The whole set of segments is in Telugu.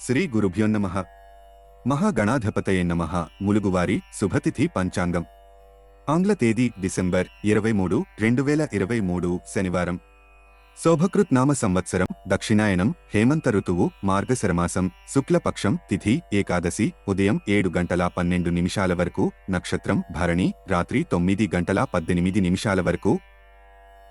శ్రీ గురుభ్యోన్నమ మహాగణాధిపతయ నమ. ములుగువారి శుభతిథి పంచాంగం. ఆంగ్ల తేదీ డిసెంబర్ ఇరవై మూడు రెండు వేల ఇరవై మూడు శనివారం. శోభకృత్ నామ సంవత్సరం దక్షిణాయనం హేమంత ఋతువు మార్గశరమాసం శుక్లపక్షం తిథి ఏకాదశి ఉదయం ఏడు గంటల పన్నెండు నిమిషాల వరకు నక్షత్రం భరణి రాత్రి తొమ్మిది గంటల పద్దెనిమిది నిమిషాల వరకు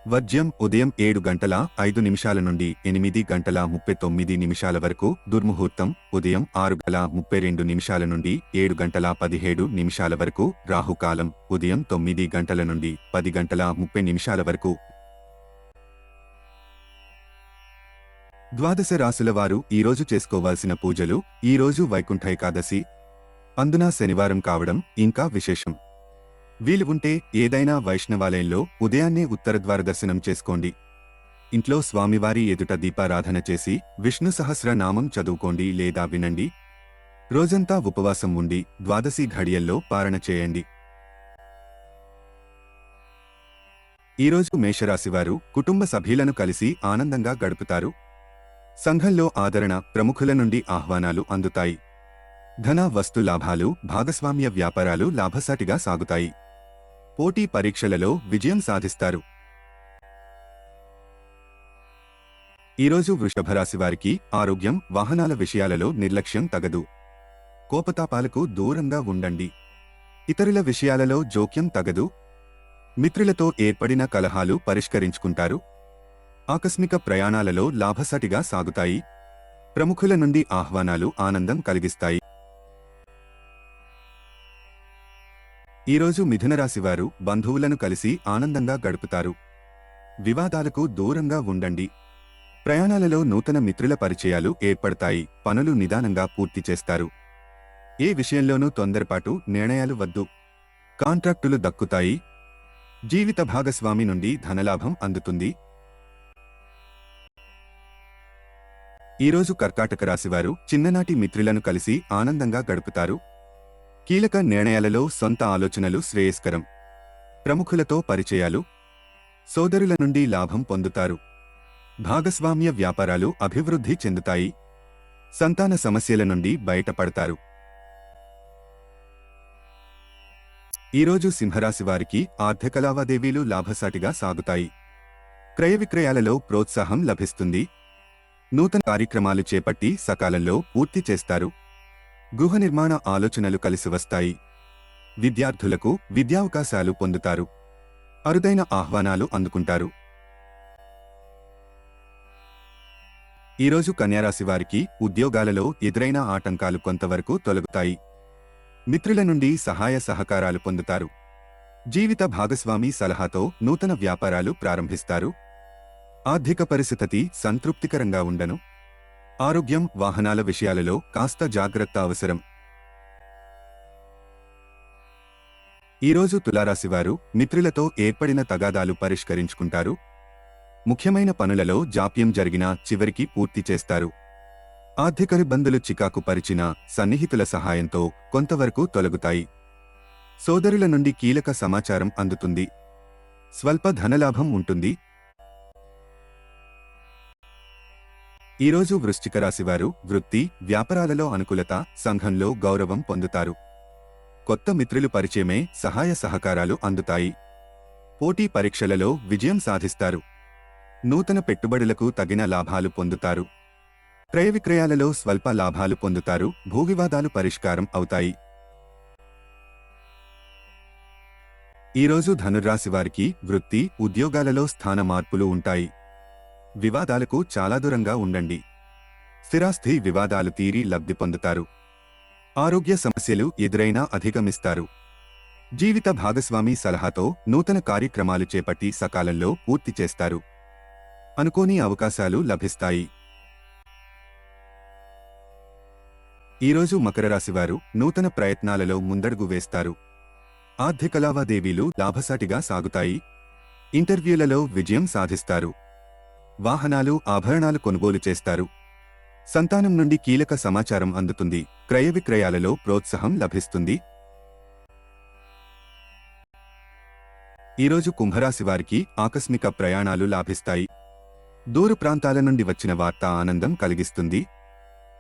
వర్జ్యం ఉదయం ఏడు గంటల ఐదు నిమిషాల నుండి ఎనిమిది గంటల ముప్పై తొమ్మిది నిమిషాల వరకు దుర్ముహూర్తం ఉదయం ఆరు గల ముప్పై రెండు నిమిషాల నుండి ఏడు గంటల పదిహేడు నిమిషాల వరకు రాహుకాలం ఉదయం తొమ్మిది గంటల నుండి పది గంటల ముప్పై నిమిషాల వరకు. ద్వాదశ రాశుల వారు ఈరోజు చేసుకోవాల్సిన పూజలు ఈరోజు వైకుంఠ ఏకాదశి. అందున శనివారం కావడం ఇంకా విశేషం. వీలు ఉంటే ఏదైనా వైష్ణవాలయంలో ఉదయాన్నే ఉత్తరద్వార దర్శనం చేసుకోండి. ఇంట్లో స్వామివారి ఎదుట దీపారాధన చేసి విష్ణు సహస్ర నామం చదువుకోండి లేదా వినండి. రోజంతా ఉపవాసం ఉండి ద్వాదశి ఘడియల్లో పారణ చేయండి. ఈరోజు మేషరాశివారు కుటుంబ సభ్యులను కలిసి ఆనందంగా గడుపుతారు. సంఘంలో ఆదరణ ప్రముఖుల నుండి ఆహ్వానాలు అందుతాయి. ధన వస్తు లాభాలు భాగస్వామ్య వ్యాపారాలు లాభసాటిగా సాగుతాయి. పోటీ పరీక్షలలో విజయం సాధిస్తారు. ఈరోజు వృషభరాశి వారికి ఆరోగ్యం వాహనాల విషయాలలో నిర్లక్ష్యం తగదు. కోపతాపాలకు దూరంగా ఉండండి. ఇతరుల విషయాలలో జోక్యం తగదు. మిత్రులతో ఏర్పడిన కలహాలు పరిష్కరించుకుంటారు. ఆకస్మిక ప్రయాణాలలో లాభసాటిగా సాగుతాయి. ప్రముఖుల నుండి ఆహ్వానాలు ఆనందం కలిగిస్తాయి. ఈరోజు మిథునరాశివారు బంధువులను కలిసి ఆనందంగా గడుపుతారు. వివాదాలకు దూరంగా ఉండండి. ప్రయాణాలలో నూతన మిత్రుల పరిచయాలు ఏర్పడతాయి. పనులు నిదానంగా పూర్తి చేస్తారు. ఏ విషయంలోనూ తొందరపాటు నిర్ణయాలు వద్దు. కాంట్రాక్టులు దక్కుతాయి. జీవిత భాగస్వామి నుండి ధనలాభం అందుతుంది. ఈరోజు కర్కాటక రాశివారు చిన్ననాటి మిత్రులను కలిసి ఆనందంగా గడుపుతారు. కీలక నిర్ణయాలలో సొంత ఆలోచనలు శ్రేయస్కరం. ప్రముఖులతో పరిచయాలు సోదరుల నుండి లాభం పొందుతారు. భాగస్వామ్య వ్యాపారాలు అభివృద్ధి చెందుతాయి. సంతాన సమస్యల నుండి బయటపడతారు. ఈరోజు సింహరాశి వారికి ఆర్థిక లావాదేవీలు లాభసాటిగా సాగుతాయి. క్రయ విక్రయాలలో ప్రోత్సాహం లభిస్తుంది. నూతన కార్యక్రమాలు చేపట్టి సకాలంలో పూర్తి చేస్తారు. గృహ నిర్మాణ ఆలోచనలు కలిసి వస్తాయి. విద్యార్థులకు విద్యావకాశాలు పొందుతారు. అరుదైన ఆహ్వానాలు అందుకుంటారు. ఈరోజు కన్యారాశి వారికి ఉద్యోగాలలో ఎదురైన ఆటంకాలు కొంతవరకు తొలగుతాయి. మిత్రుల నుండి సహాయ సహకారాలు పొందుతారు. జీవిత భాగస్వామి సలహాతో నూతన వ్యాపారాలు ప్రారంభిస్తారు. ఆర్థిక పరిస్థితి సంతృప్తికరంగా ఉండను. ఆరోగ్యం వాహనాల విషయాలలో కాస్త జాగ్రత్త అవసరం. ఈరోజు తులారాశివారు మిత్రులతో ఏర్పడిన తగాదాలు పరిష్కరించుకుంటారు. ముఖ్యమైన పనులలో జాప్యం జరిగినా చివరికి పూర్తి చేస్తారు. ఆర్థిక ఇబ్బందులు చికాకు పరిచిన సన్నిహితుల సహాయంతో కొంతవరకు తొలగుతాయి. సోదరుల నుండి కీలక సమాచారం అందుతుంది. స్వల్ప ధనలాభం ఉంటుంది. ఈరోజు వృశ్చిక రాశివారు వృత్తి వ్యాపారాలలో అనుకూలత సంఘంలో గౌరవం పొందుతారు. కొత్త మిత్రులు పరిచయమే సహాయ సహకారాలు అందుతాయి. పోటీ పరీక్షలలో విజయం సాధిస్తారు. నూతన పెట్టుబడులకు తగిన లాభాలు పొందుతారు. క్రయ విక్రయాలలో స్వల్ప లాభాలు పొందుతారు. భూవివాదాలు పరిష్కారం అవుతాయి. ఈరోజు ధనుర్రాశి వారికి వృత్తి ఉద్యోగాలలో స్థాన మార్పులు ఉంటాయి. వివాదాలకు చాలా దూరంగా ఉండండి. స్థిరాస్తి వివాదాలు తీరి లబ్ధి పొందుతారు. ఆరోగ్య సమస్యలు ఎదురైనా అధిగమిస్తారు. జీవిత భాగస్వామి సలహాతో నూతన కార్యక్రమాలు చేపట్టి సకాలంలో పూర్తి చేస్తారు. అనుకోని అవకాశాలు లభిస్తాయి. ఈరోజు మకర రాశివారు నూతన ప్రయత్నాలలో ముందడుగు వేస్తారు. ఆర్థిక లావాదేవీలు లాభసాటిగా సాగుతాయి. ఇంటర్వ్యూలలో విజయం సాధిస్తారు. వాహనాలు ఆభరణాలు కొనుగోలు చేస్తారు. సంతానం నుండి కీలక సమాచారం అందుతుంది. క్రయ విక్రయాలలో ప్రోత్సాహం లభిస్తుంది. ఈరోజు కుంభరాశి వారికి ఆకస్మిక ప్రయాణాలు లాభిస్తాయి. దూర ప్రాంతాల నుండి వచ్చిన వార్త ఆనందం కలిగిస్తుంది.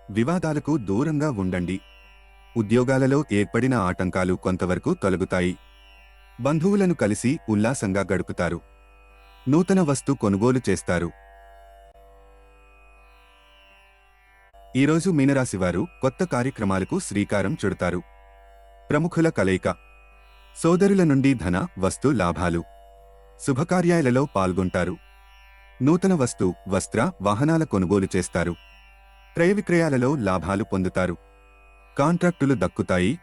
వివాదాలకు దూరంగా ఉండండి. ఉద్యోగాలలో ఏర్పడిన ఆటంకాలు కొంతవరకు తొలగుతాయి. బంధువులను కలిసి ఉల్లాసంగా గడుపుతారు. నూతన వస్తు కొనుగోలు చేస్తారు. ఈరోజు మీనరాశివారు కొత్త కార్యక్రమాలకు శ్రీకారం చుడతారు. ప్రముఖుల కలయిక. సోదరుల నుండి ధన వస్తు లాభాలు. శుభకార్యాలలో పాల్గొంటారు. నూతన వస్తు వస్త్ర వాహనాల కొనుగోలు చేస్తారు. క్రయ విక్రయాలలో లాభాలు పొందుతారు. కాంట్రాక్టులు దక్కుతాయి.